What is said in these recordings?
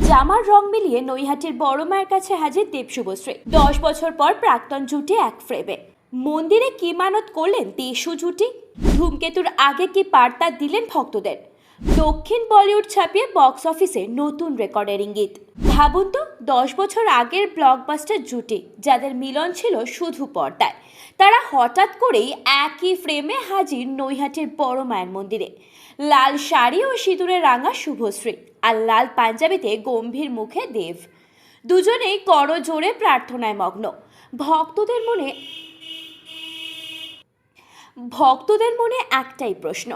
জামার রং মিলিয়ে নৈহাটির বড় মায়ের কাছে হাজির দেব শুভশ্রী। দশ বছর পর প্রাক্তন জুটি এক ফ্রেমে। মন্দিরে কি মানত করলেন দেশু জুটি? ধূমকেতুর আগে কি বার্তা দিলেন ভক্তদের? দক্ষিণ বলিউড ছাপিয়ে বক্স অফিসে নতুন রেকর্ডের ইঙ্গিত। ভাবুন তো, দশ বছর আগের ব্লকবাস্টার জুটি, যাদের মিলন ছিল শুধু পর্দায়। তারা হঠাৎ করেই একই ফ্রেমে হাজির নৈহাটির বড় মায়ের মন্দিরে। লাল শাড়ি ও সিঁদুরে রাঙা শুভশ্রী। আর লাল পাঞ্জাবিতে গম্ভীর মুখে দেব। দুজনেই করজোড়ে প্রার্থনায় মগ্ন। ভক্তদের মনে ভক্তদের মনে একটাই প্রশ্ন,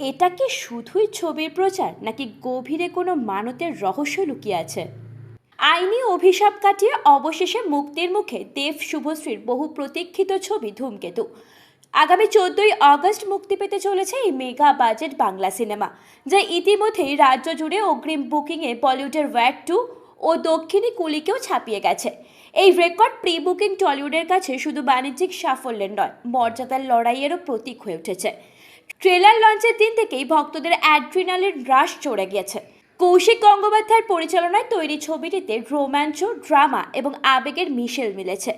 এটা কি শুধুই ছবির প্রচার নাকি গভীরে কোনো মানতের রহস্য লুকিয়ে আছে? আইনি অভিশাপ কাটিয়ে অবশেষে মুক্তির মুখে দেব শুভশ্রীর বহু প্রতীক্ষিত ছবি ধূমকেতু। আগামী চোদ্দই আগস্ট মুক্তি পেতে চলেছে এই মেগা বাজেট বাংলা সিনেমা, যা ইতিমধ্যেই রাজ্য জুড়ে অগ্রিম বুকিংয়ে বলিউডের ওয়্যাট টু ও দক্ষিণী কুলিকেও ছাপিয়ে গেছে। এই রেকর্ড প্রি বুকিং টলিউডের কাছে শুধু বাণিজ্যিক সাফল্যের নয়, মর্যাদার লড়াইয়েরও প্রতীক হয়ে উঠেছে। ট্রেলার লঞ্চের দিন থেকেই ভক্তদের অ্যাড্রিনালের হ্রাস চড়ে গিয়েছে। কৌশিক গঙ্গোপাধ্যায়ের পরিচালনায় তৈরি ছবিটিতে রোমাঞ্চ ড্রামা এবং আবেগের মিশেল মিলেছে।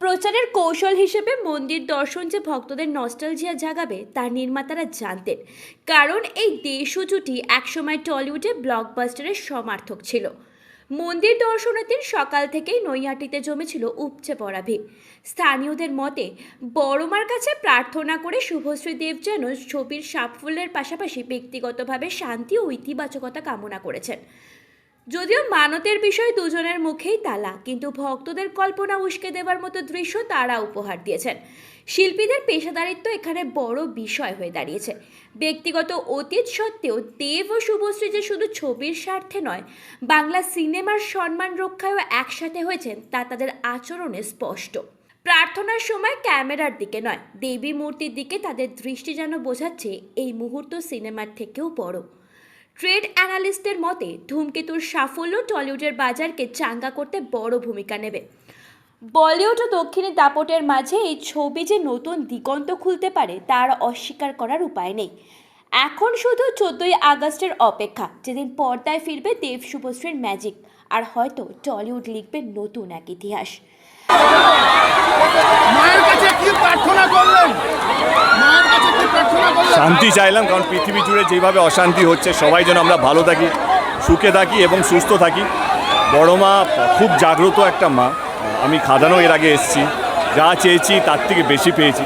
প্রচারের কৌশল হিসেবে মন্দির দর্শন যে ভক্তদের নস্টালজিয়া জাগাবে, তা নির্মাতারা জানতেন। কারণ এই দেশ জুটি একসময় টলিউডে ব্লকবাস্টারের সমার্থক ছিল। মন্দির দর্শনের দিন সকাল থেকেই নৈহাটিতে জমেছিল উপচে পড়া ভিড়। স্থানীয়দের মতে, বড়মার কাছে প্রার্থনা করে শুভশ্রী দেব যেন ছবির সাফল্যের পাশাপাশি ব্যক্তিগতভাবে শান্তি ও ইতিবাচকতা কামনা করেছেন। যদিও মানতের বিষয় দুজনের মুখেই তালা, কিন্তু ভক্তদের কল্পনা উস্কে দেওয়ার মতো দৃশ্য তারা উপহার দিয়েছেন। শিল্পীদের পেশাদারিত্ব এখানে বড় বিষয় হয়ে দাঁড়িয়েছে। ব্যক্তিগত অতীত সত্ত্বেও দেব ও শুভশ্রী যে শুধু ছবির স্বার্থে নয়, বাংলা সিনেমার সম্মান রক্ষায়ও একসাথে হয়েছেন তা তাদের আচরণে স্পষ্ট। প্রার্থনার সময় ক্যামেরার দিকে নয়, দেবী মূর্তির দিকে তাদের দৃষ্টি যেন বোঝাচ্ছে এই মুহূর্ত সিনেমার থেকেও বড়। ট্রেড অ্যানালিস্টের মতে, ধূমকেতুর সাফল্য টলিউডের বাজারকে চাঙ্গা করতে বড় ভূমিকা নেবে। বলিউড ও দক্ষিণের দাপটের মাঝে এই ছবি যে নতুন দিগন্ত খুলতে পারে, তার অস্বীকার করার উপায় নেই। এখন শুধু চোদ্দই আগস্টের অপেক্ষা, যেদিন পর্দায় ফিরবে দেব শুভশ্রীর ম্যাজিক, আর হয়তো টলিউড লিখবে নতুন এক ইতিহাস। মায়ের কাছে কি প্রার্থনা করলেন মায়ের কাছে কি প্রার্থনা করলেন শান্তি চাইলাম, কারণ পৃথিবী জুড়ে যেভাবে অশান্তি হচ্ছে, সবাই যেন আমরা ভালো থাকি, সুখে থাকি এবং সুস্থ থাকি। বড় মা খুব জাগ্রত একটা মা। আমি খাদানো এর আগে এসেছি। যা চেয়েছি তার থেকে বেশি পেয়েছি।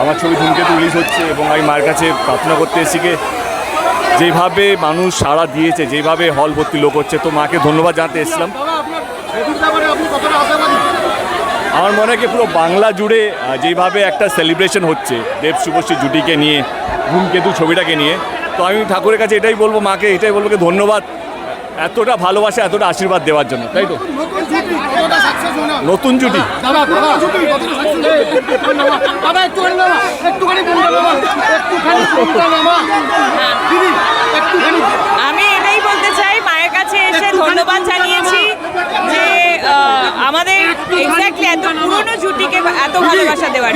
আমার ছবি ধূমকেতু রিলিজ হচ্ছে এবং আমি মায়ের কাছে প্রার্থনা করতে এসেছি যেভাবে মানুষ সাড়া দিয়েছে, যেভাবে হল ভর্তি লোক হচ্ছে, তো মাকে ধন্যবাদ জানাতে এসেছিলাম। আমার মনে হয় কি পুরো বাংলা জুড়ে যেভাবে একটা সেলিব্রেশন হচ্ছে দেব শুভশ্রী জুটিকে নিয়ে ধূমকেতু ছবিটাকে নিয়ে তো আমি ঠাকুরের কাছে এটাই বলব মাকে এটাই বলব কি ধন্যবাদ এতটা ভালোবাসা এতটা আশীর্বাদ দেওয়ার জন্য তাই তো? নতুন জুটি সাকসেস হলো নতুন জুটি দাদা দাদা জুটি কতটা সাকসেস দাদা একটুখানি নামা একটুখানি ফোনটা নামা একটুখানি ফোনটা নামা দিদি একটুখানি আমি এটাই বলতে চাই মায়ের কাছে এসে ধন্যবাদ জানিয়েছি যে আহ, আমাদের এক্স্যাক্টলি এত পুরনো জুটিকে এত ভালোবাসা দেওয়ার দিদি জন্য এক minute thank you thank you thank you thank you ভালোবাসা দেওয়ার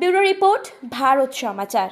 ব্যুরো রিপোর্ট ভারত সমাচার।